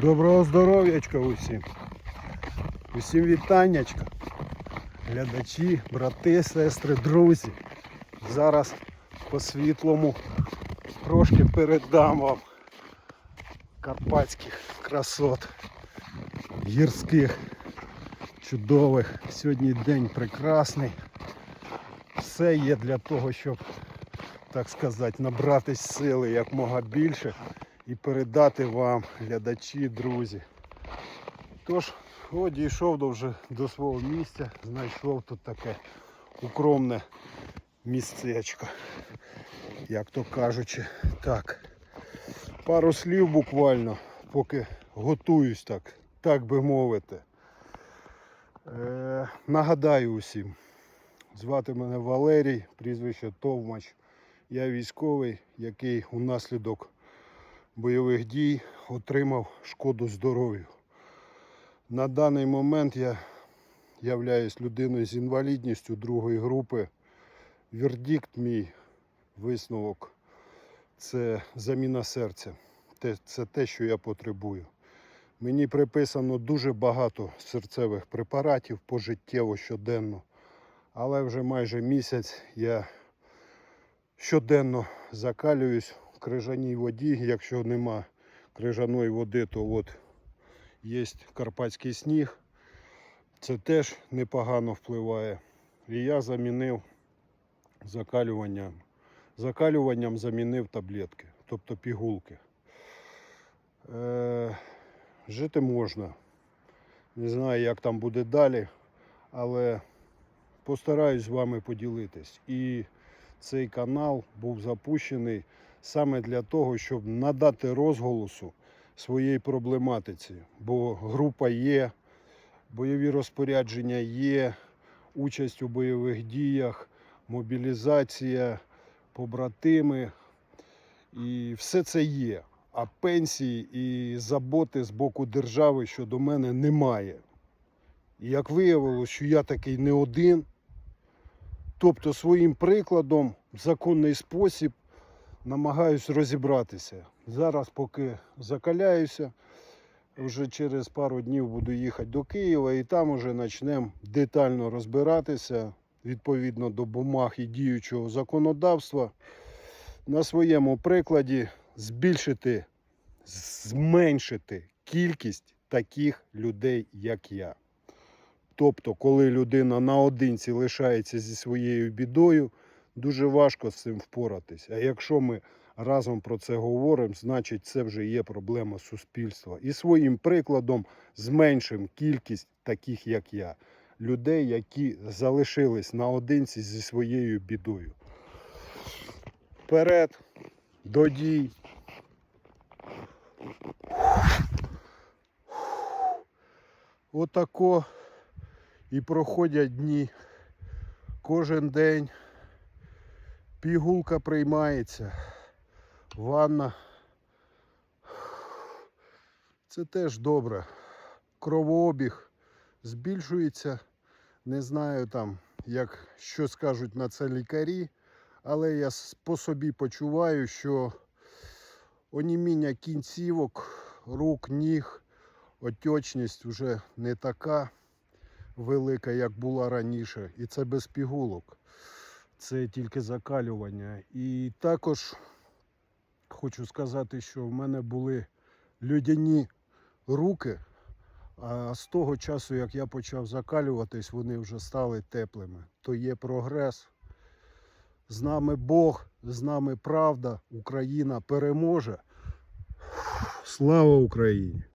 Доброго здоров'ячка усім. Усім вітаннячка. Глядачі, брати, сестри, друзі. Зараз по світлому трошки передам вам карпатських красот, гірських, чудових. Сьогодні день прекрасний. Все є для того, щоб, так сказати, набратись сили якмога більше і передати вам, глядачі, друзі. Тож, от дійшов до вже до свого місця, знайшов тут таке укромне місцечко, як то кажучи. Так, пару слів буквально, поки готуюсь так, так би мовити. Е, нагадаю усім, звати мене Валерій, прізвище Товмач. Я військовий, який унаслідок бойових дій отримав шкоду здоров'ю. На даний момент я являюсь людиною з інвалідністю другої групи. Вердикт мій висновок це заміна серця. Це те, що я потребую. Мені приписано дуже багато серцевих препаратів пожиттєво щоденно. Але вже майже місяць я щоденно закалююсь крижаній воді. Якщо нема крижаної води, то от є карпатський сніг. Це теж непогано впливає. І я замінив закалюванням. Закалюванням замінив таблетки, тобто пігулки. Е, жити можна. Не знаю, як там буде далі, але постараюсь з вами поділитись. І цей канал був запущений саме для того, щоб надати розголосу своїй проблематиці. Бо група є, бойові розпорядження є, участь у бойових діях, мобілізація, побратими. І все це є. А пенсії і заботи з боку держави щодо мене немає. І як виявилось, що я такий не один, тобто своїм прикладом в законний спосіб намагаюсь розібратися. Зараз, поки закаляюся, вже через пару днів буду їхати до Києва і там вже почнемо детально розбиратися відповідно до бумаг і діючого законодавства. На своєму прикладі збільшити, зменшити кількість таких людей, як я. Тобто, коли людина наодинці лишається зі своєю бідою, дуже важко з цим впоратися. А якщо ми разом про це говоримо, значить це вже є проблема суспільства. І своїм прикладом зменшимо кількість таких, як я, людей, які залишились наодинці зі своєю бідою. Вперед, до дій. Отако і проходять дні. Кожен день пігулка приймається, ванна. Це теж добре. Кровообіг збільшується. Не знаю там, як що скажуть на це лікарі, але я по собі почуваю, що оніміння кінцівок, рук, ніг, отечність вже не така велика, як була раніше. І це без пігулок. Це тільки закалювання. І також хочу сказати, що в мене були людяні руки. А з того часу, як я почав закалюватись, вони вже стали теплими. То є прогрес. З нами Бог, з нами правда, Україна переможе. Слава Україні!